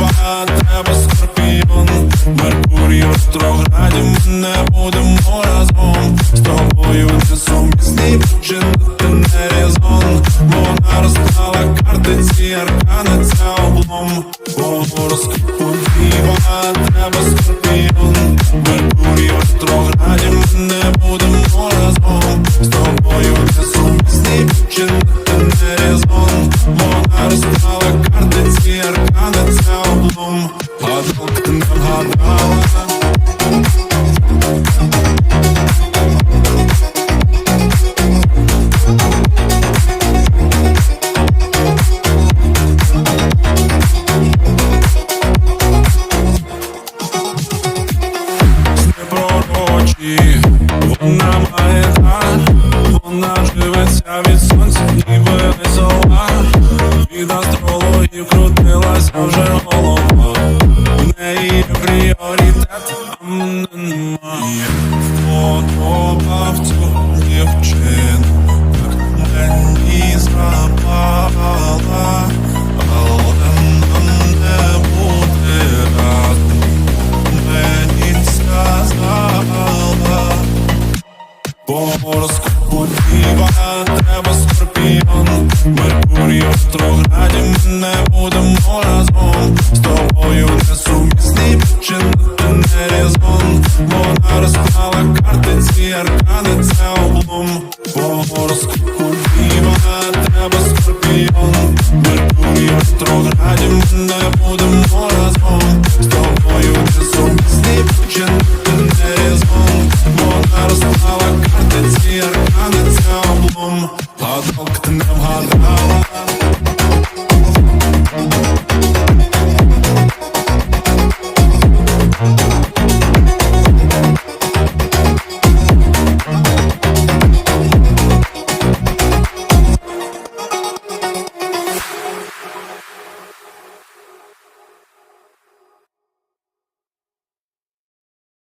Вага тебе скорпіон, Меркурій в ретрограді Ми не будемо разом. З тобою не сумісний Вчинити не резон Вона розклала карти Ці аркани це облом. Гороскопу Діва тебе скорпіон. Меркурій ретрограді Ми не будемо разом. З тобою не сумісний Вчинити не резон Вона розклала ці аркани, це облом Гадалка не вгадала. Вона живеться від сонця, ніби вже голова. В неї пріоритет, мене немає. Подобав цю дівчину, так мені запала, але нам не буде разом мені сказала По гороскопу діва треба скорпіон Меркурій в ретрограді ми не будемо разом З тобою не сумісний чинити не резон Вона розклала карти, ці аркани, це облом. По гороскопу діва треба скорпіон. Меркурій в ретрограді ми не будемо разом. З тобою не сумісний чинити не резон Вона розклала карти, ці аркани, це облом. Гадалка ти не вгадала